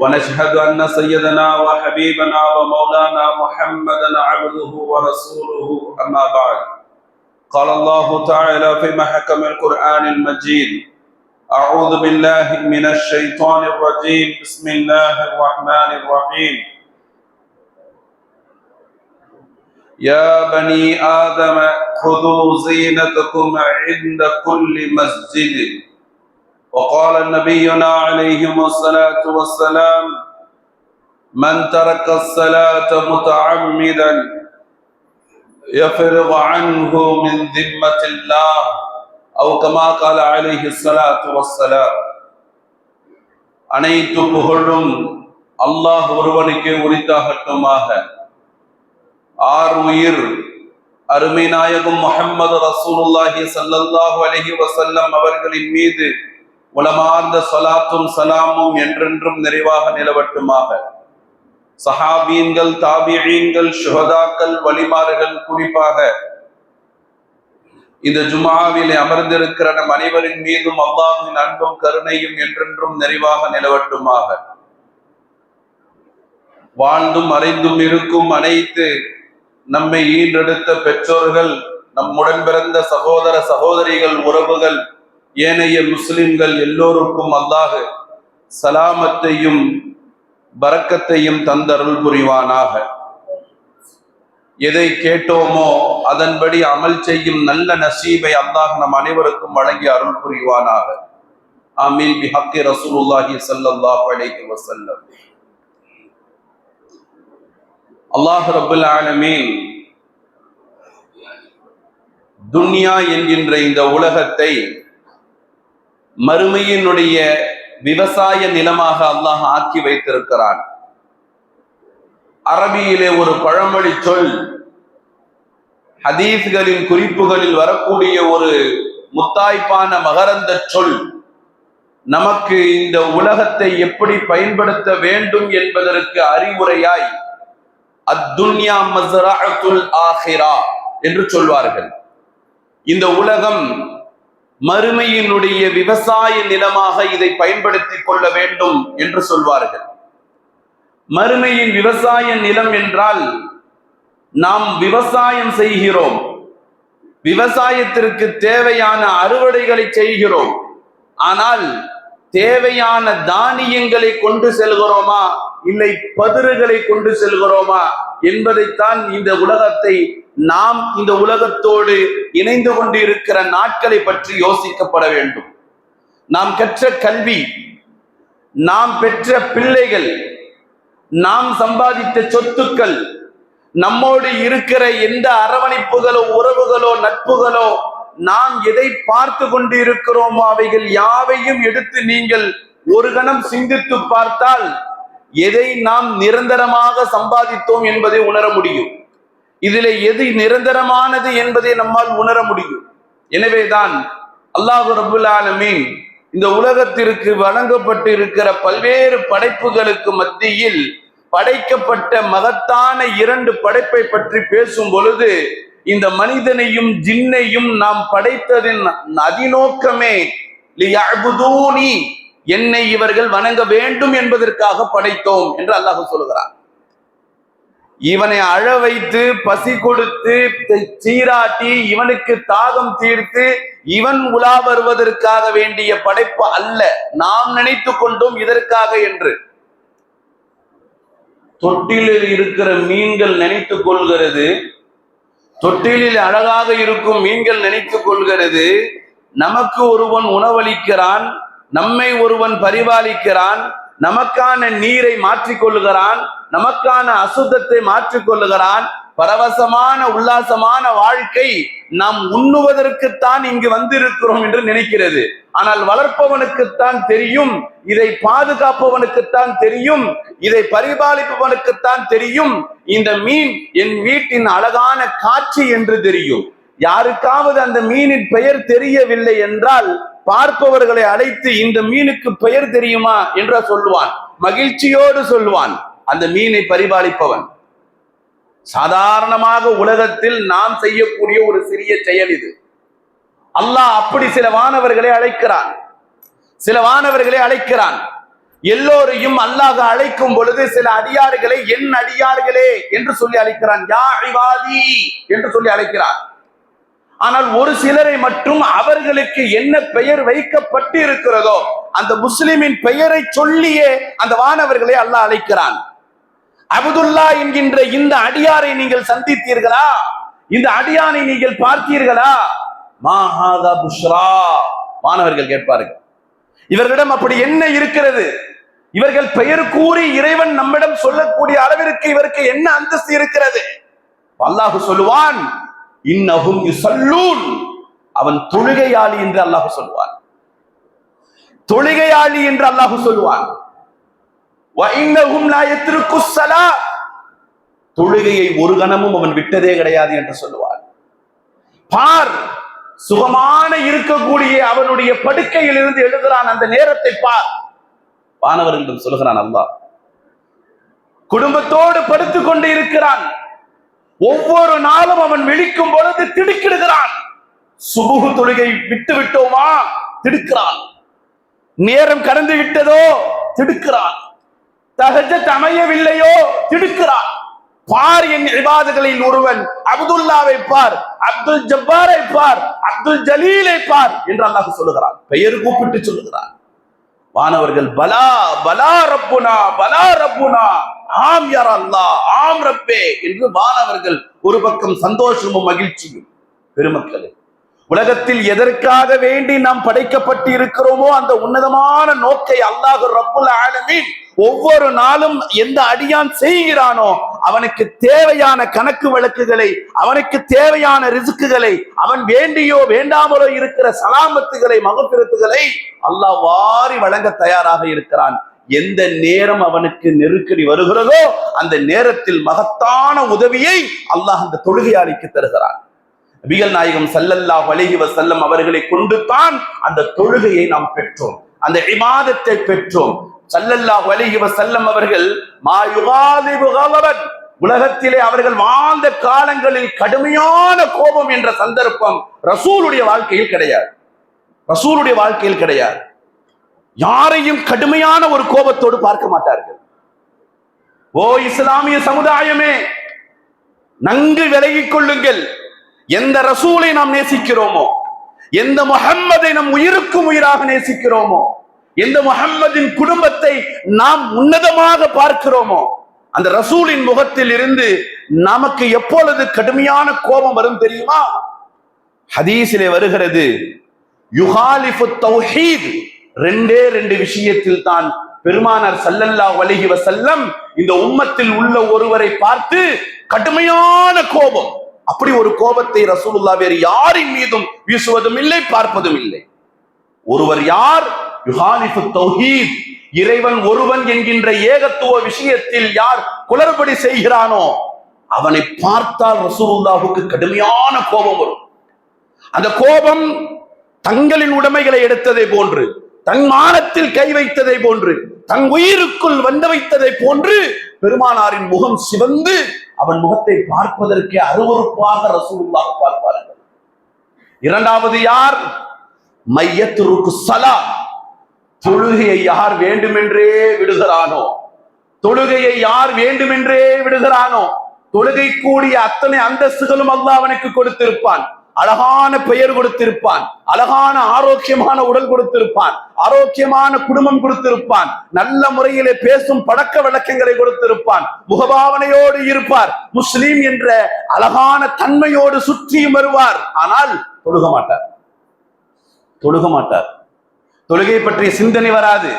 ونشهد أن سيدنا وحبيبنا ومولانا محمدا عبده ورسوله أما بعد. قال الله تعالى في محكم القرآن المجيد أعوذ بالله من الشيطان الرجيم بسم الله الرحمن الرحيم. يا بني آدم خذوا زينتكم عند كل مسجد. وقال نبينا عليه الصلاة والسلام من ترك الصلاة متعمدا يفرغ عنه من ذمة الله أو كما قال عليه الصلاة والسلام அனைத்து புகழும் அல்லாஹ் ஒருவனுக்கே உரித்தாகட்டுமாக ஆர் உயிர் அருமை நாயகம் முஹம்மது ரசூலுல்லாஹி ஸல்லல்லாஹு அலைஹி வஸல்லம் அவர்களின் மீது உலமார்ந்த சலாத்தும் சலாமும் என்றென்றும் நிறைவாக நிலவட்டுமாக. சஹாபீன்கள் தாபியீன்கள் சுகதாக்கள் வழிமாறுகள் குறிப்பாக இந்த ஜுமாவிலே அமர்ந்திருக்கிற நம் அனைவரின் மீதும் அல்லாஹின் அன்பும் கருணையும் என்றென்றும் நிறைவாக நிலவட்டுமாக. வாழ்ந்தும் மறைந்தும் இருக்கும் அனைத்து நம்மை ஈன்றெடுத்த பெற்றோர்கள் நம்முடன் பிறந்த சகோதர சகோதரிகள் உறவுகள் ஏனைய முஸ்லிம்கள் எல்லோருக்கும் அல்லாஹ் சலாமத்தையும் பறக்கத்தையும் தந்தருள் புரிவானாக. எதை கேட்டோமோ அதன்படி அமல் செய்யும் நல்ல நசீபை அல்லாஹ் நம் அனைவருக்கும் வழங்கி அருள் புரிவானாக. ஆமீன். பி ஹக்கி ரசூலுல்லாஹி சல்லல்லாஹு அலைஹி வஸல்லம். அல்லாஹ் ரபுல் ஆலமீன் துன்யா என்கின்ற இந்த உலகத்தை மறுமையினுடைய விவசாய நிலமாக அல்லாஹ் ஆக்கி வைத்திருக்கிறான். அரபியிலே ஒரு பழமொழி சொல் ஹதீஸ்களின் குறிப்புகளில் வரக்கூடிய ஒரு முத்தாய்ப்பான மகரந்த சொல் நமக்கு இந்த உலகத்தை எப்படி பயன்படுத்த வேண்டும் என்பதற்கு அறிவுரையாய் அத்துன்யா மஸ்ரஅத்துல் ஆஹிரா என்று சொல்வார்கள். இந்த உலகம் மறுமையினுடைய விவசாய நிலமாக இதை பயன்படுத்திக் கொள்ள வேண்டும் என்று சொல்வார்கள். மறுமையின் விவசாய நிலம் என்றால் நாம் விவசாயம் செய்கிறோம். விவசாயத்திற்கு தேவையான அறுவடைகளை செய்கிறோம். ஆனால் தேவையான தானியங்களை கொண்டு செல்கிறோமா? இல்லை பதிர்களை கொண்டு செல்கிறோமா? என்பதைத்தான் இந்த உலகத்தை நாம் இந்த உலகத்தோடு இணைந்து கொண்டு இருக்கிற நாட்களை பற்றி யோசிக்கப்பட வேண்டும். நாம் கற்ற கல்வி நாம் பெற்ற பிள்ளைகள் நாம் சம்பாதித்த சொத்துக்கள் நம்மோடு இருக்கிற எந்த அரவணைப்புகளோ உறவுகளோ நட்புகளோ நாம் எதை பார்த்து கொண்டு இருக்கிறோமோ அவைகள் யாவையும் எடுத்து நீங்கள் ஒரு கணம் சிந்தித்து பார்த்தால் எதை நாம் நிரந்தரமாக சம்பாதித்தோம் என்பதை உணர முடியும். இதில் எது நிரந்தரமானது என்பதை நம்மால் உணர முடியும். எனவேதான் அல்லாஹு ரபுல் ஆலமீன் இந்த உலகத்திற்கு வழங்கப்பட்டு இருக்கிற பல்வேறு படைப்புகளுக்கு மத்தியில் படைக்கப்பட்ட மகத்தான இரண்டு படைப்பை பற்றி பேசும் பொழுது இந்த மனிதனையும் ஜின்னையும் நாம் படைத்ததின் அதிநோக்கமே என்னை இவர்கள் வணங்க வேண்டும் என்பதற்காக படைத்தோம் என்று அல்லாஹ் சொல்கிறான். இவனை அழ வைத்து பசி கொடுத்து சீராட்டி இவனுக்கு தாகம் தீர்த்து இவன் உலா வருவதற்காக வேண்டிய படைப்பு அல்ல. நாம் நினைத்து கொண்டோம் இதற்காக என்று. தொட்டிலில் இருக்கிற மீன்கள் நினைத்து கொள்கிறது. தொட்டிலில் அழகாக இருக்கும் மீன்கள் நினைத்து கொள்கிறது. நமக்கு ஒருவன் உணவளிக்கிறான் நம்மை ஒருவன் பரிபாலிக்கிறான் நமக்கான நீரை மாற்றிக் கொள்ளுகிறான் நமக்கான அசுத்தத்தை மாற்றிக் கொள்ளுகிறான் பரவசமான உல்லாசமான வாழ்க்கை நாம் உண்ணுவதற்குத்தான் இங்கு வந்திருக்கிறோம் என்று நினைக்கிறது. ஆனால் வளர்ப்பவனுக்குத்தான் தெரியும் இதை பாதுகாப்பவனுக்குத்தான் தெரியும் இதை பரிபாலிப்பவனுக்குத்தான் தெரியும். இந்த மீன் என் வீட்டின் அழகான காட்சி என்று தெரியும். யாருக்காவது அந்த மீனின் பெயர் தெரியவில்லை என்றால் பார்ப்பவர்களை அழைத்து இந்த மீனுக்கு பெயர் தெரியுமா என்று சொல்லுவான். மகிழ்ச்சியோடு சொல்லுவான். அந்த மீனை பரிபாலிப்பவன். சாதாரணமாக உலகத்தில் நாம் செய்யக்கூடிய ஒரு சிறிய செயல் இது. அல்லாஹ் அப்படி சில வானவர்களை அழைக்கிறான். சில வானவர்களை அழைக்கிறான். எல்லோரையும் அல்லாஹ் அழைக்கும் பொழுது சில அடியார்களை என் அடியார்களே என்று சொல்லி அழைக்கிறான். யா இவாதி என்று சொல்லி அழைக்கிறான். ஆனால் ஒரு சிலரை மட்டும் அவர்களுக்கு என்ன பெயர் வைக்கப்பட்டு இருக்கிறதோ அந்த முஸ்லிமின் பெயரை சொல்லியே அந்த வானவர்களை அல்லாஹ் அழைக்கிறான். அபுதுல்லா என்கின்ற இந்த அடியாரை நீங்கள் சந்தித்தீர்களா? இந்த அடியானை நீங்கள் பார்த்தீர்களா? மாஹாதா புஷ்ரா. மாணவர்கள் கேட்பார்கள். இவர்களிடம் அப்படி என்ன இருக்கிறது? இவர்கள் பெயர் கூறி இறைவன் நம்மிடம் சொல்லக்கூடிய அளவிற்கு இவருக்கு என்ன அந்தஸ்து இருக்கிறது? அல்லாஹு சொல்லுவான் இன்னஹும் யுசல்லூன். அவன் தொழுகையாளி என்று அல்லாஹ் சொல்வான். தொழுகையாளி என்று அல்லாஹ் சொல்வான். தொழுகையை ஒரு கணமும் அவன் விட்டதே கிடையாது என்று சொல்லுவான். பார் சுகமான இருக்கக்கூடிய அவனுடைய படுக்கையில் இருந்து எழுதுகிறான் அந்த நேரத்தை பார். வானவர்களிடம் சொல்லுகிறான் அல்லாஹ். குடும்பத்தோடு படுத்துக் கொண்டு இருக்கிறான். ஒவ்வொரு நாளும் அவன் விழிக்கும் பொழுது திடுக்கிடுகிறான். சுபுகு தொழுகை விட்டு விட்டோமா திடுக்கிறான். நேரம் கடந்து விட்டதோ? திடுக்கிறான். தகஜத் அமையவில்லையோ? திடுக்கிறான். பார் என் விவாதங்களில் ஒருவன் அப்துல்லாவை பார் அப்துல் ஜப்பாரை பார் அப்துல் ஜலீலை பார் என்று அல்லாஹ் சொல்லுகிறான். பெயர் கூப்பிட்டு சொல்லுகிறான். வானவர்கள் பலா பலா ரப்புனா பலா ரப்புனா. ஆம் யார் அல்லா ஆம் ரப்பே என்று வானவர்கள் ஒரு பக்கம் சந்தோஷமும் மகிழ்ச்சியும். பெருமக்களே உலகத்தில் எதற்காக வேண்டி நாம் படைக்கப்பட்டு இருக்கிறோமோ அந்த உன்னதமான நோக்கை அல்லாஹ் ரப்புல் ஆலமீன் ஒவ்வொரு நாளும் எந்த அடியான் செய்கிறானோ அவனுக்கு தேவையான கணக்கு வழக்குகளை அவனுக்கு தேவையான ரிசுக்குகளை அவன் வேண்டியோ வேண்டாமலோ இருக்கிற சலாமத்துகளை மகப்பிரத்துகளை அல்லாஹ் வாரி வழங்க தயாராக இருக்கிறான். எந்த நேரம் அவனுக்கு நெருக்கடி வருகிறதோ அந்த நேரத்தில் மகத்தான உதவியை அல்லாஹ் அந்த தொழுகையாளிக்கு தருகிறான். நபிகள் நாயகம் ஸல்லல்லாஹு அலைஹி செல்லம் அவர்களை கொண்டு தான் அந்த தொழுகையை நாம் பெற்றோம். அந்த இமாதத்தை பெற்றோம். சல்லல்லா அலைஹி செல்லம் அவர்கள் மா உலகத்திலே அவர்கள் வாழ்ந்த காலங்களில் கடுமையான கோபம் என்ற சந்தர்ப்பம் ரசூலுடைய வாழ்க்கையில் கிடையாது. ரசூலுடைய வாழ்க்கையில் கிடையாது. யாரையும் கடுமையான ஒரு கோபத்தோடு பார்க்க மாட்டார்கள். ஓ இஸ்லாமிய சமுதாயமே நன்கு விலகிக் கொள்ளுங்கள். எந்த ரசூலை நாம் நேசிக்கிறோமோ எந்த முகம்மதை நம் உயிருக்கும் உயிராக நேசிக்கிறோமோ எந்த முகம்மதின் குடும்பத்தை நாம் உன்னதமாக பார்க்கிறோமோ அந்த ரசூலின் முகத்தில் இருந்து நமக்கு எப்பொழுது கடுமையான கோபம் வரும் தெரியுமா? ஹதீஸிலே வருகிறது யுகாலிஃபு தௌஹீத் ரெண்டே ரெண்டு விஷயத்தில் தான் பெருமானார் சல்லல்லா அலைஹி வசல்லம் இந்த உம்மத்தில் உள்ள ஒருவரை பார்த்து கடுமையான கோபம். அப்படி ஒரு கோபத்தை ரசூலுல்லா வேறு யாரின் மீதும் வீசுவதும் இல்லை பார்ப்பதும் இல்லை. ஒருவர் யார்? யுஹாலிஃபு தௌஹீத். இறைவன் ஒருவன் என்கின்ற ஏகத்துவ விஷயத்தில் யார் குளறுபடி செய்கிறானோ அவனை பார்த்தால் ரசூலுல்லாவுக்கு கடுமையான கோபம் வரும். அந்த கோபம் தங்களின் உடைமைகளை எடுத்ததை போன்று தன் மானத்தில் கை வைத்ததை போன்று தன் உயிருக்குள் வந்து வைத்ததை போன்று பெருமானாரின் முகம் சிவந்து அவன் முகத்தை பார்ப்பதற்கே அருவருப்பாக ரசூலுல்லாஹ் பார்ப்பார்கள். இரண்டாவது யார்? மையத்துருக்கு சலா. தொழுகையை யார் வேண்டுமென்றே விடுகிறானோ? தொழுகையை யார் வேண்டுமென்றே விடுகிறானோ? தொழுகை கூடிய அத்தனை அந்தஸ்துகளும் அல்லாஹ் அவனுக்கு கொடுத்திருப்பான். அழகான பெயர் கொடுத்திருப்பான். அழகான ஆரோக்கியமான உடல் கொடுத்திருப்பான். ஆரோக்கியமான குடும்பம் கொடுத்திருப்பான். நல்ல முறையிலே பேசும் பழக்க வழக்கங்களை கொடுத்திருப்பான். முகபாவனையோடு இருப்பார். முஸ்லீம் என்ற அழகான தன்மையோடு சுற்றியும் வருவார். ஆனால் தொழுக மாட்டார். தொழுக மாட்டார். தொழுகை பற்றிய சிந்தனை வராது.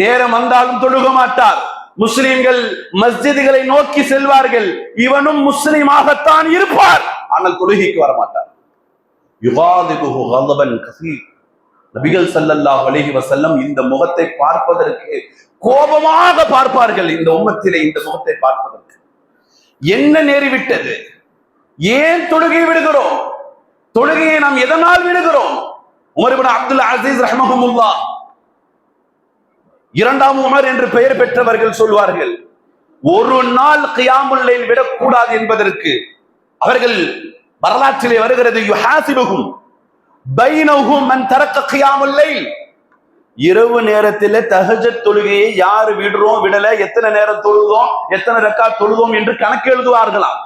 நேரம் வந்தாலும் தொழுக மாட்டார். முஸ்லிம்கள் மஸ்ஜிதுகளை நோக்கி செல்வார்கள். இவனும் முஸ்லிமாகத்தான் இருப்பார். ஆனால் தொழுகைக்கு வரமாட்டார். யுகாதிபுகு கதபன் கசி நபிகள் சல்லல்லா வலிஹி வசல்லம் இந்த முகத்தை பார்ப்பதற்கு கோபமாக பார்ப்பார்கள் இந்த உம்மத்திலே இந்த முகத்தை பார்ப்பதற்கு. என்ன நேரிவிட்டது? ஏன் தொழுகை விடுகிறோம்? தொழுகையை நாம் எதனால் விடுகிறோம்? உமர் அப்துல் அசீஸ் ரஹமஹமுல்லா இரண்டாம் உமர் என்று பெயர் பெற்றவர்கள் சொல்வார்கள் ஒரு நாள் கியாமுல்லை விடக்கூடாது என்பதற்கு அவர்கள் வரலாற்றிலே வருகிறது. யுஹாசிபுகும் பைனஹும் மன் தரக்க கியாமுல்லை இரவு நேரத்தில் தஹஜத் தொழுகையை யார் விடுறோம் விடல? எத்தனை நேரம் தொழுதோம் எத்தனை ரக்கா தொழுதோம் என்று கணக்கு எழுதுவார்களாம்.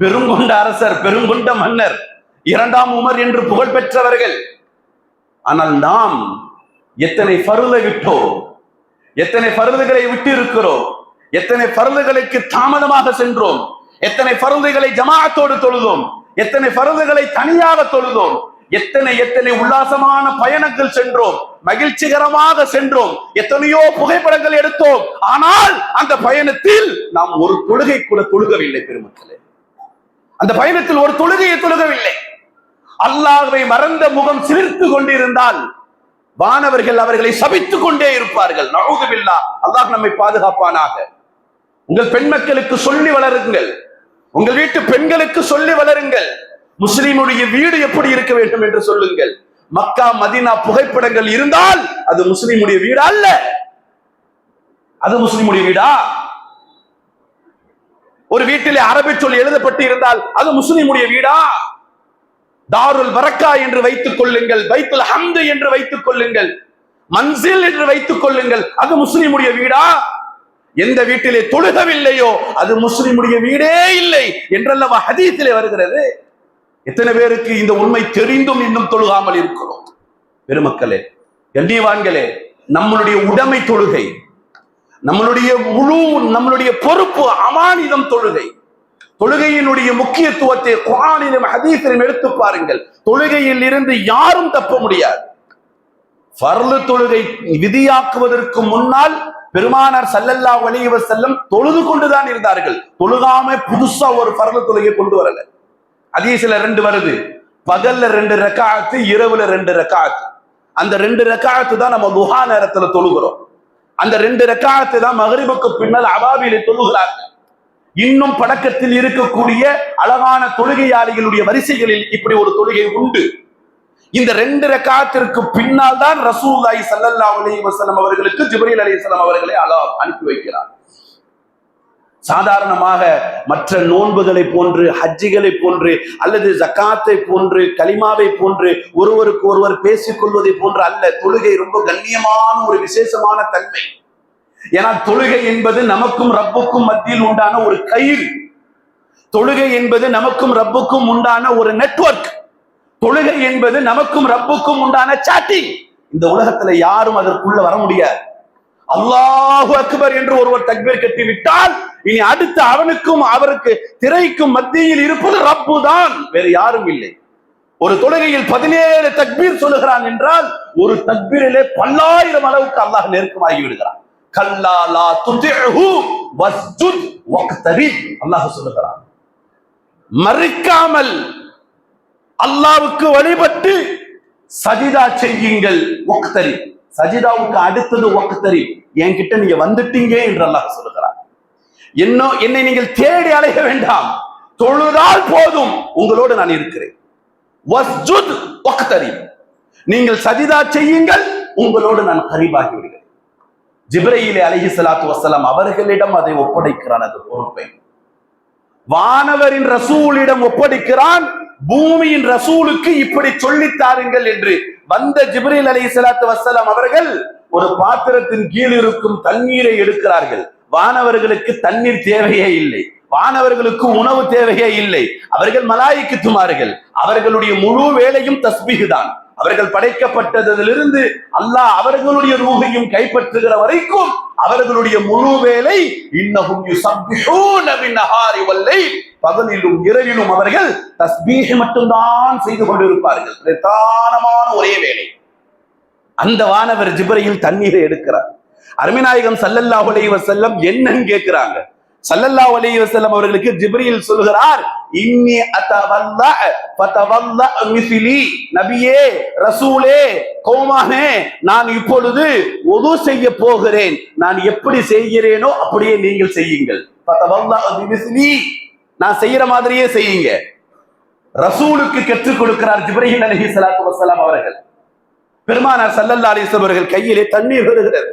பெருங்கொண்ட அரசர் பெருங்கொண்ட மன்னர் இரண்டாம் உமர் என்று புகழ் பெற்றவர்கள். ஆனால் நாம் எத்தனை பருதை விட்டோம் எத்தனை பருதுகளை விட்டு இருக்கிறோம் எத்தனை பருதுகளுக்கு தாமதமாக சென்றோம் எத்தனை பருதுகளை ஜமாஅத்தோடு தொழுதோம் எத்தனை பருதுகளை தனியாக தொழுதோம் எத்தனை எத்தனை உல்லாசமான பயணங்கள் சென்றோம் மகிழ்ச்சிகரமாக சென்றோம் எத்தனையோ புகைப்படங்கள் எடுத்தோம். ஆனால் அந்த பயணத்தில் நாம் ஒரு தொழுகை கூட தொழுகவில்லை பெருமக்களே. அந்த பயணத்தில் ஒரு தொழுகையை தொழுகவில்லை. அல்லாஹை மறந்த முகம் சிரித்து கொண்டிருந்தால் வானவர்கள் அவர்களை சபித்துக் கொண்டே இருப்பார்கள். நவுதுபில்லா அல்லாஹ் நம்மை பாதுகாப்பானாக. உங்கள் பெண் மக்களுக்கு சொல்லி வளருங்கள். உங்கள் வீட்டு பெண்களுக்கு சொல்லி வளருங்கள். முஸ்லீமுடைய வீடு எப்படி இருக்க வேண்டும் என்று சொல்லுங்கள். மக்கா மதீனா புகைப்படங்கள் இருந்தால் அது முஸ்லீமுடைய வீடா அல்ல. அது முஸ்லீமுடைய வீடா? ஒரு வீட்டிலே அரபி சொல் எழுதப்பட்டு இருந்தால் அது முஸ்லீமுடைய வீடா? தாருல் வரக்கா என்று வைத்துக் கொள்ளுங்கள் பைத்துல் ஹம்து என்று வைத்துக் கொள்ளுங்கள் மன்சில் என்று வைத்துக் கொள்ளுங்கள் அது முஸ்லீமுடைய வீடா? எந்த வீட்டிலே தொழுகவில்லையோ அது முஸ்லிமுடைய வீடே இல்லை என்றல்லவா ஹதீஸிலே வருகிறது. எத்தனை பேருக்கு இந்த உண்மை தெரிந்தும் இன்னும் தொழுகாமல் இருக்கிறோம்? பெருமக்களே கண்ணியவான்களே நம்மளுடைய உடைமை தொழுகை நம்மளுடைய முழு நம்மளுடைய பொறுப்பு அமானிதம் தொழுகை. தொழுகையினுடைய முக்கியத்துவத்தை குரானிலும் ஹதீசிலும் எடுத்து பாருங்கள். தொழுகையில் இருந்து யாரும் தப்ப முடியாது. ஃபர்லு தொழுகை விதியாக்குவதற்கு முன்னால் பெருமானார் சல்லல்லா வலிவ செல்லம் தொழுது கொண்டுதான் இருந்தார்கள். தொழுகாம புதுசா ஒரு ஃபர்லு தொழுகை கொண்டு வரல. சில ரெண்டு வருது. பகல்ல ரெண்டு ரெக்காத்து இரவுல ரெண்டு ரெக்காத்து அந்த ரெண்டு ரெக்காத்து தான் நம்ம முகா நேரத்துல தொழுகிறோம். அந்த ரெண்டு ரெக்காத்து தான் மகரிபுக்கு பின்னால் அபாபிலே தொழுகிறார்கள். இன்னும் பழக்கத்தில் இருக்கக்கூடிய அழகான தொழுகையாளிகளுடைய வரிசைகளில் இப்படி ஒரு தொழுகை உண்டு. இந்த ரெண்டு ரக்காத்திற்கு பின்னால் தான் ரசூல்லாய் சல்லல்லா அலி வசலம் அவர்களுக்கு ஜிப்ரீல் அலைஹிஸ்ஸலாம் அவர்களை அலா அனுப்பி வைக்கிறார். சாதாரணமாக மற்ற நோன்புகளை போன்று ஹஜ்ஜிகளை போன்று அல்லது ஜக்காத்தை போன்று கலிமாவை போன்று ஒருவருக்கு ஒருவர் பேசிக்கொள்வதை போன்று அல்ல. தொழுகை ரொம்ப கண்ணியமான ஒரு விசேஷமான தன்மை. ஏன்னா தொழுகை என்பது நமக்கும் ரப்புக்கும் மத்தியில் உண்டான ஒரு கயிறு. தொழுகை என்பது நமக்கும் ரப்புக்கும் உண்டான ஒரு நெட்வொர்க். தொழுகை என்பது நமக்கும் ரப்புக்கும் உண்டான சாட்டிங் இந்த உலகத்துல யாரும் அதற்குள்ள வர முடியாது. அல்லாஹு அக்பர் என்று ஒருவர் தக்பீர் கட்டி விட்டால் இனி அடுத்து அவனுக்கும் அவருக்கு திரைக்கும் மத்தியில் இருப்பது ரப்பு தான் வேறு யாரும் இல்லை. ஒரு தொழுகையில் பதினேழு தக்பீர் சொல்லுகிறான் என்றால் ஒரு தக்பீரிலே பல்லாயிரம் அளவுக்கு அல்லாஹ் நெருக்கமாகி விடுகிறான். கல்லா லா துதிஹு வஸ்ஜுத் வக்தரி அல்லாஹ் சொல்லுகிறான். மறுக்காமல் அல்லாவுக்கு வழிபட்டு சஜிதா செய்யுங்கள் ஒக்தரி சஜிதாவுக்கு அடுத்தது ஒக்தரி என்கிட்ட நீங்க வந்துட்டீங்க என்று அல்லாஹ் சொல்லுகிறார் இன்னும் என்னை நீங்கள் தேடி அலைய வேண்டாம். தொழுதால் போதும். உங்களோடு நான் இருக்கிறேன். வஸ்ஜுத் ஒக்தரி நீங்கள் சஜிதா செய்யுங்கள் உங்களோடு நான் கரீபாகி விடுகிறேன் ஜிப்ரையிலே அலஹி சலாத்து வசலாம் அவர்களிடம் அதை ஒப்படைக்கிறான் அது பொறுப்பை. வானவரின் ரசூலிடம் ஒப்படைக்கிறான் பூமியின் ரசூலுக்கு இப்படி சொல்லித் தாருங்கள் என்று வந்த ஜிப்ரீல் அலி சலாத்து வசலாம் அவர்கள் ஒரு பாத்திரத்தின் கீழ் இருக்கும் தண்ணீரை எடுக்கிறார்கள். வானவர்களுக்கு தண்ணீர் தேவையே இல்லை. வானவர்களுக்கு உணவு தேவையே இல்லை. அவர்கள் மலாய்க்கு துமார்கள் அவர்களுடைய முழு வேலையும் தஸ்பிகு தான். அவர்கள் படைக்கப்பட்டதிலிருந்து அல்லாஹ் அவர்களுடைய ரூகையும் கைப்பற்றுகிற வரைக்கும் அவர்களுடைய முழு வேலை இன்னகும் பகலிலும் இரவிலும் அவர்கள் தஸ்பீஹ் மட்டும்தான் செய்து கொண்டிருப்பார்கள். பிரதானமான ஒரே வேலை. அந்த வானவர் ஜிபரையில் தண்ணீரை எடுக்கிறார். அருமிநாயகம் சல்லல்லாஹு செல்லம் என்னன்னு கேட்கிறாங்க. சல்லல்லா அலி வசல்லம் அவர்களுக்கு ஜிப்ரியில் சொல்கிறார் இன்னி அத்தவல்ல ஃபதவல்ல மிஸ்லி. நபியே ரசூலே கோமானே நான் இப்பொழுது ஒது செய்ய போகிறேன். நான் எப்படி செய்கிறேனோ அப்படியே நீங்கள் செய்யுங்கள். ஃபதவல்ல மிஸ்லி. நான் செய்யற மாதிரியே செய்யுங்க. ரசூலுக்கு கற்றுக் கொடுக்கிறார் ஜிப்ரீல் அலைஹி சலாத்து வசலாம் அவர்கள். பெருமானார் சல்லல்லா அலிஸ்லாம் அவர்கள் கையிலே தண்ணீர் வருகிறது.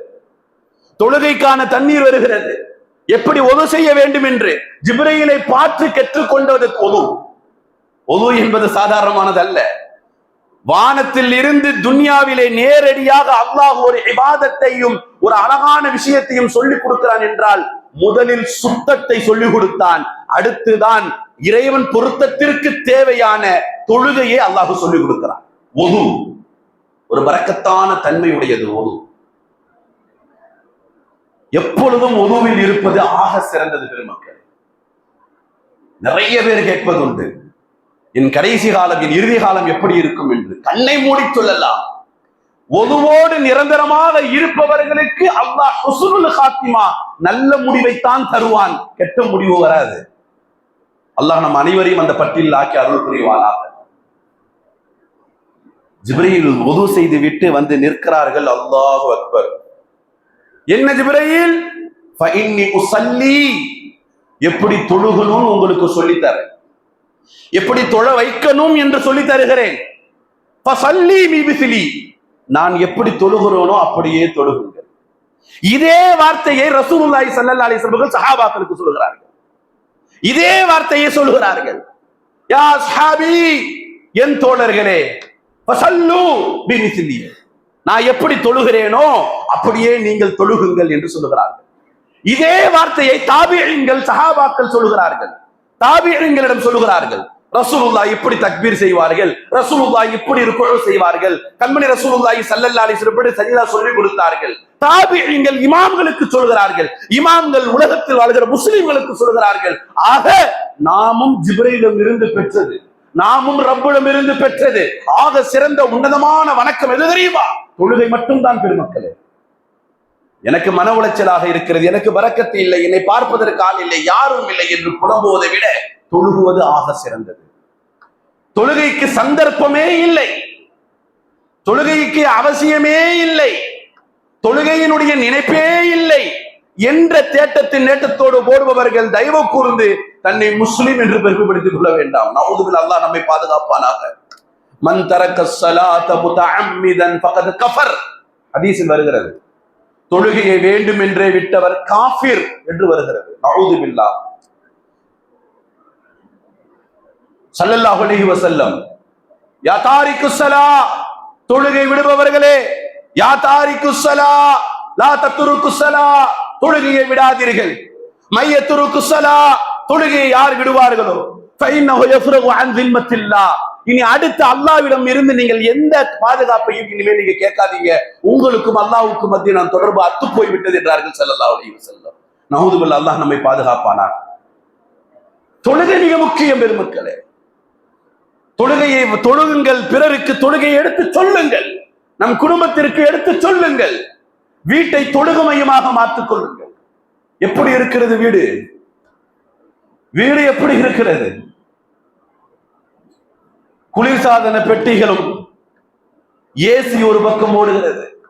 தொழுகைக்கான தண்ணீர் வருகிறது. எப்படி ஒது செய்ய வேண்டும் என்று ஜிப்ரையிலை பார்த்து கற்றுக்கொண்டது ஒது ஒது என்பது சாதாரணமானது அல்ல. வானத்தில் இருந்து துன்யாவிலே நேரடியாக அல்லாஹ் ஒரு இபாதத்தையும் ஒரு அழகான விஷயத்தையும் சொல்லிக் கொடுக்கிறான் என்றால் முதலில் சுத்தத்தை சொல்லிக் கொடுத்தான். அடுத்துதான் இறைவன் பொருத்தத்திற்கு தேவையான தொழுகையை அல்லாஹ் சொல்லிக் கொடுக்கிறான். ஒது. ஒரு பறக்கத்தான தன்மையுடையது ஒது. எப்பொழுதும் உதவில் இருப்பது ஆக சிறந்தது பெருமக்கள். நிறைய பேர் கேட்பதுண்டு என் கடைசி காலம் என் இறுதி காலம் எப்படி இருக்கும்? என்று. கண்ணை மூடி சொல்லலாம். ஒதுவோடு நிரந்தரமாக இருப்பவர்களுக்கு அல்லாஹ் ஹுஸ்னுல் ஹாத்திமா நல்ல முடிவைத்தான் தருவான். கெட்ட முடிவு வராது. அல்லாஹ் நம் அனைவரையும் அந்த பட்டியலில் ஆக்கி அருள் புரிவானாக. ஜிப்ரீல் உது செய்து விட்டு வந்து நிற்கிறார்கள். அல்லாஹு அக்பர். என்ன ஜிப்ரையில் எப்படி தொழுகணும் உங்களுக்கு சொல்லித் எப்படி தொழ வைக்கணும் என்று சொல்லித் தருகிறேன் நான் எப்படி தொழுகிறோனோ அப்படியே தொழுகுங்க இதே வார்த்தையை ரசூலுல்லாஹி ஸல்லல்லாஹு அலைஹி வஸல்லம் சஹாபாக்களுக்கு சொல்கிறார்கள் இதே வார்த்தையை சொல்கிறார்கள் யா சஹாபி என் தோழர்களே ஃபஸல்லு பிமிஸ்லி நான் எப்படி தொழுகிறேனோ அப்படியே நீங்கள் தொழுகுங்கள் என்று சொல்லுகிறார்கள். இதே வார்த்தையை தாபியங்கள் சஹாபாக்கள் சொல்லுகிறார்கள். தாபியங்களிடம் சொல்லுகிறார்கள். ரசூலுல்லாஹ் இப்படி தக்பீர் செய்வார்கள். ரசூலுல்லாஹ் இப்படி இருக்கோ செய்வார்கள். கண்மணி ரசூலுல்லாய் சல்லல்லாலி அலைஹி சரியா சொல்லி கொடுத்தார்கள். தாபியங்கள் இமாம்களுக்கு சொல்கிறார்கள் இமாம்கள் உலகத்தில் வாழ்கிற முஸ்லிம்களுக்கு சொல்கிறார்கள் ஆக நாமும் ஜிப்ரையிலும் இருந்து பெற்றது. நாமும் ரப்பிடம் இருந்து பெற்றது. ஆக சிறந்த உன்னதமான வணக்கம் எது தெரியுமா? தொழுகை மட்டும்தான் பெருமக்களே. எனக்கு மன உளைச்சலாக இருக்கிறது. எனக்கு வரக்கத்து இல்லை. என்னை பார்ப்பதற்கு ஆள் இல்லை. யாரும் இல்லை என்று புலம்புவதை விட தொழுகுவது ஆக சிறந்தது. தொழுகைக்கு சந்தர்ப்பமே இல்லை. தொழுகைக்கு அவசியமே இல்லை. தொழுகையினுடைய நினைப்பே இல்லை. என்ற தேட்டத்தின் நேட்டத்தோடு போடுபவர்கள் தயவு கூர்ந்து தன்னை முஸ்லிம் என்று பெருமைப்படுத்திக் கொள்ள வேண்டாம். நவுதுபில் அல்லாஹ் நம்மை பாதுகாப்பானாக. மன் தரக்க ஸலாத முத்தஅம்மிதன் கஃபர். ஹதீஸில் வருகிறது. தொழுகையை வேண்டும் என்றே விட்டவர் காஃபிர் என்று வருகிறது. நவுதுபில்லா. ஸல்லல்லாஹு அலைஹி வஸல்லம். யா தாரிக்கு ஸலா. தொழுகை விடுபவர்களே யா தாரிக்கு ஸலா. லா தத்ருக்கு ஸலா. தொழுகையை விடாதீர்கள். மையத்துரு ஸலா தொழுகையை யார் விடுவார்களோ? இனி அடுத்த அல்லாவிடம் இருந்து நீங்கள் எந்த பாதுகாப்பையும் இனிமேல் நீங்க கேட்காதீங்க. உங்களுக்கும் அல்லாவுக்கும் மத்திய நான் தொடர்பு அத்து போய் விட்டது என்றார்கள் செல்லல்லா அலைஹி வஸல்லம். நகுதுபல் அல்லாஹ் நம்மை பாதுகாப்பானார் தொழுகை மிக முக்கியம் பெருமக்களே தொழுகையை தொழுகுங்கள் பிறருக்கு தொழுகையை எடுத்து சொல்லுங்கள். நம் குடும்பத்திற்கு எடுத்து சொல்லுங்கள். வீட்டை தொழுகு மையமாக மாற்றிக் கொள்ளுங்கள் எப்படி இருக்கிறது வீடு? வீடு எப்படி இருக்கிறது? குளிர்சாதன பெட்டிகளும் ஏசி ஒரு பக்கம் ஓடுகிறது.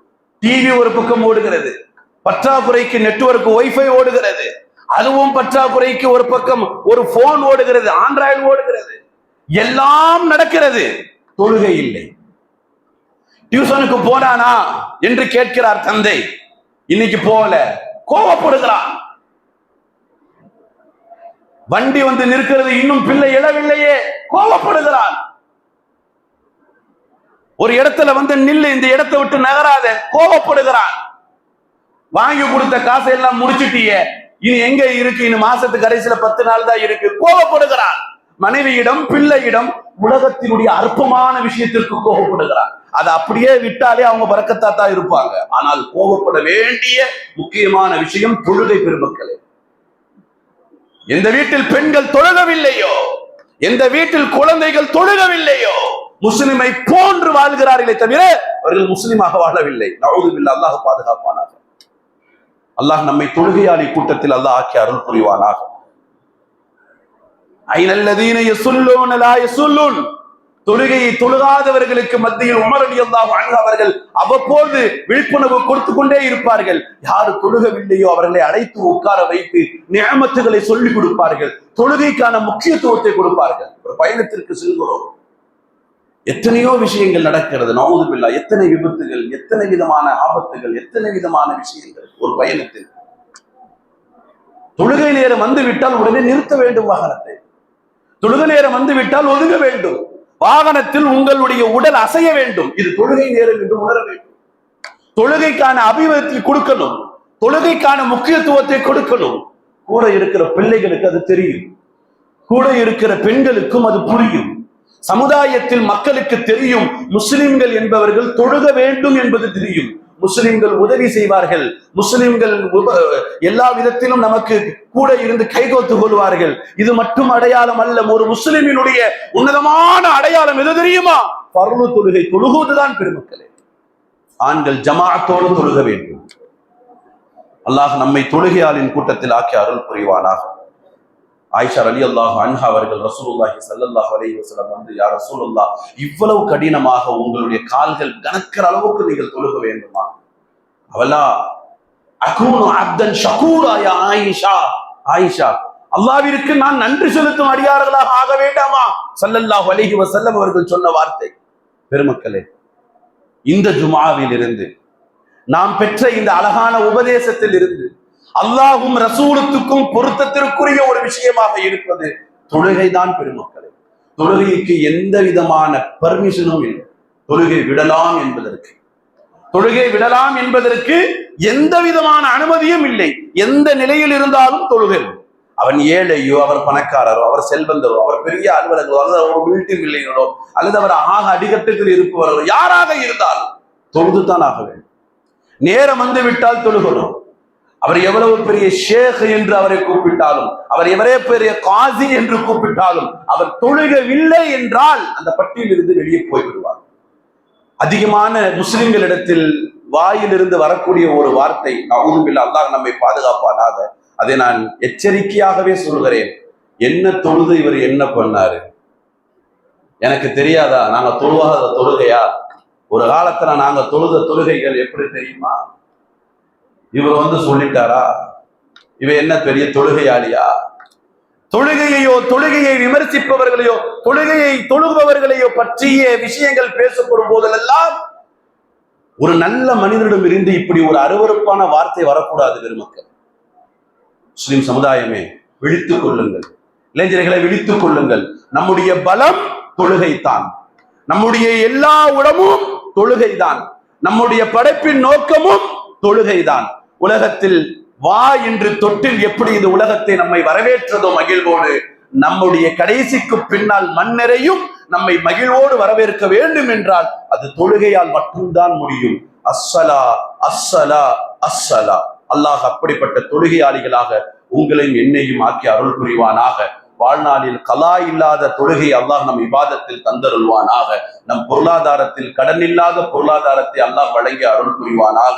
டிவி ஒரு பக்கம் ஓடுகிறது. பற்றாக்குறைக்கு நெட்வொர்க் ஒய்ஃபை ஓடுகிறது. அதுவும் பற்றாக்குறைக்கு ஒரு பக்கம் ஒரு போன் ஓடுகிறது. ஆண்ட்ராய்டு ஓடுகிறது. எல்லாம் நடக்கிறது. தொழுகை இல்லை. டியூஷனுக்கு போனானா என்று கேட்கிறார் தந்தை. இன்னைக்கு போல கோவப்படுகிறான். வண்டி வந்து நிற்கிறது இன்னும் பிள்ளை எழவில்லையே கோவப்படுகிறான். ஒரு இடத்துல வந்து நில்லு இந்த இடத்தை விட்டு நகராத கோவப்படுகிறான். வாங்கி கொடுத்த காசை எல்லாம் முடிச்சிட்டியே இனி எங்க இருக்கு? இனி மாசத்துக்கு கடைசியில பத்து நாள் தான் இருக்கு. கோவப்படுகிறான். மனைவியிடம் பிள்ளையிடம் உலகத்தினுடைய அற்பமான விஷயத்திற்கு கோபப்படுகிறார். அதை அப்படியே விட்டாலே அவங்க பறக்கத்தாத்தா இருப்பாங்க. ஆனால் கோபப்பட வேண்டிய முக்கியமான விஷயம் தொழுகை பெருமக்களே எந்த வீட்டில் பெண்கள் தொழுகவில்லையோ எந்த வீட்டில் குழந்தைகள் தொழுகவில்லையோ முஸ்லிமை போன்று வாழ்கிறார்களே தவிர அவர்கள் முஸ்லிமாக வாழவில்லை. நவுதுபில்லா அல்லாஹ் பாதுகாப்பானாக. அல்லாஹ் நம்மை தொழுகையாளி கூட்டத்தில் அல்லாஹ் ஆக்கி அருள் புரிவானாக. ஐநல்லதீன யசுல்லூன லா யசுல்லூன். தொழுகையை தொழுகாதவர்களுக்கு மத்தியில் உமர் அலி அல்லாஹ் அவர்கள் அவ்வப்போது விழிப்புணர்வு கொடுத்து கொண்டே இருப்பார்கள். யாரு தொழுகவில்லையோ அவர்களை அழைத்து உட்கார வைத்து நியமத்துகளை சொல்லிக் கொடுப்பார்கள். தொழுகைக்கான முக்கியத்துவத்தை கொடுப்பார்கள். ஒரு பயணத்திற்கு செல்கிறோம். எத்தனையோ விஷயங்கள் நடக்கிறது. நவுதுபில்லா எத்தனை விபத்துகள் எத்தனை விதமான ஆபத்துகள் எத்தனை விதமான விஷயங்கள். ஒரு பயணத்தில் தொழுகை நேரம் வந்து விட்டால் உடனே நிறுத்த வேண்டும் வாகனத்தை. தொழுகை நேரம் வந்து விட்டால் ஒதுங்க வேண்டும். வாகனத்தில் உங்களுடைய உடல் அசைய வேண்டும். இது தொழுகை நேரம் என்று உணர வேண்டும். தொழுகைக்கான அபிவிருத்தி கொடுக்கணும். தொழுகைக்கான முக்கியத்துவத்தை கொடுக்கணும். கூட இருக்கிற பிள்ளைகளுக்கு அது தெரியும். கூட இருக்கிற பெண்களுக்கும் அது புரியும். சமுதாயத்தில் மக்களுக்கு தெரியும். முஸ்லிம்கள் என்பவர்கள் தொழுக வேண்டும் என்பது தெரியும். முஸ்லிம்கள் உதவி செய்வார்கள். முஸ்லிம்கள் எல்லா விதத்திலும் நமக்கு கூட இருந்து கைகோத்து கொள்வார்கள். இது மட்டும் அடையாளம் அல்ல. ஒரு முஸ்லிமினுடைய உன்னதமான அடையாளம் எது தெரியுமா? பருவ தொழுகை தொழுகுவதுதான் பெருமக்களே. ஆண்கள் ஜமாத்தோடு தொழுக வேண்டும். அல்லாஹ் நம்மை தொழுகையாளின் கூட்டத்தில் ஆக்கி அருள் புரிவானாக. ஆயிஷா அலி அல்லாஹ் அன்ஹா அவர்கள் ரசூலுல்லாஹி சல்லாஹ் அலி வசலம் வந்து யார் ரசூலுல்லா இவ்வளவு கடினமாக உங்களுடைய கால்கள் கணக்கிற அளவுக்கு நீங்கள் தொழுக வேண்டுமா? அவளா அகூனு அப்தன் ஷகூரா யா ஆயிஷா. ஆயிஷா அல்லாவிற்கு நான் நன்றி செலுத்தும் அடியார்களாக ஆக வேண்டாமா? சல்லல்லாஹ் அலிஹி வசல்லம் அவர்கள் சொன்ன வார்த்தை. பெருமக்களே இந்த ஜுமாவில் இருந்து நாம் பெற்ற இந்த அழகான உபதேசத்தில் இருந்து அல்லாஹும் ரசூலத்துக்கும் பொருத்தத்திற்குரிய ஒரு விஷயமாக இருப்பது தொழுகைதான் பெருமக்களே. தொழுகைக்கு எந்த விதமான பர்மிஷனும் இல்லை. தொழுகை விடலாம் என்பதற்கு. தொழுகை விடலாம் என்பதற்கு எந்த விதமான அனுமதியும் இல்லை. எந்த நிலையில் இருந்தாலும் தொழுகை. அவன் ஏழையோ அவர் பணக்காரரோ அவர் செல்வந்தரோ அவர் பெரிய அலுவலர்களோ அல்லது அவர் வீட்டில் இல்லைகளோ அல்லது அவர் ஆக அடிகட்டத்தில் இருப்பவர்களோ யாராக இருந்தாலும் தொழுதுதான் ஆக வேண்டும். நேரம் வந்து விட்டால் தொழுகணும். அவர் எவ்வளவு பெரிய ஷேக் என்று அவரை கூப்பிட்டாலும் அவர் எவரே பெரிய காசி என்று கூப்பிட்டாலும் அவர் தொழுகவில்லை என்றால் அந்த பட்டியலிருந்து வெளியே போய்விடுவார். அதிகமான முஸ்லிம்களிடத்தில் வாயிலிருந்து வரக்கூடிய ஒரு வார்த்தை அவுதுபில் அல்லாஹ் நம்மை பாதுகாப்பானாக. அதை நான் எச்சரிக்கையாகவே சொல்கிறேன் என்ன தொழுது இவர் என்ன பண்ணாரு? எனக்கு தெரியாதா? நாங்க தொழுவாத தொழுகையா? ஒரு காலத்துல நாங்க தொழுத தொழுகைகள் எப்படி தெரியுமா? இவர் வந்து சொல்லிட்டாரா? இவ என்ன பெரிய தொழுகையாளியா? தொழுகையையோ தொழுகையை விமர்சிப்பவர்களையோ தொழுகையை தொழுபவர்களையோ பற்றிய விஷயங்கள் பேசப்படும் போதெல்லாம் ஒரு நல்ல மனிதனிடம் இருந்து இப்படி ஒரு அருவருப்பான வார்த்தை வரக்கூடாது பெருமக்கள் முஸ்லிம் சமுதாயமே விழித்துக் கொள்ளுங்கள். இளைஞர்களை விழித்துக் கொள்ளுங்கள். நம்முடைய பலம் தொழுகைத்தான் நம்முடைய எல்லா உடமும் தொழுகைதான். நம்முடைய படைப்பின் நோக்கமும் தொழுகைதான். உலகத்தில் வா என்று தொட்டில் எப்படி இது உலகத்தை நம்மை வரவேற்றதோ மகிழ்வோடு நம்முடைய கடைசிக்கு பின்னால் மண்ணறையும் நம்மை மகிழ்வோடு வரவேற்க வேண்டும் என்றால் அது தொழுகையால் மட்டும்தான் முடியும். அஸ்ஸலா அஸ்ஸலா அஸ்ஸலா. அல்லாஹ் அப்படிப்பட்ட தொழுகையாளிகளாக உங்களையும் என்னையும் ஆக்கி அருள் புரிவானாக. வாழ்நாளில் கலா இல்லாத தொழுகை அல்லாஹ் நம் விவாதத்தில் தந்தருள்வானாக. நம் பொருளாதாரத்தில் கடன் இல்லாத பொருளாதாரத்தை அல்லாஹ் வழங்கி அருள் புரிவானாக.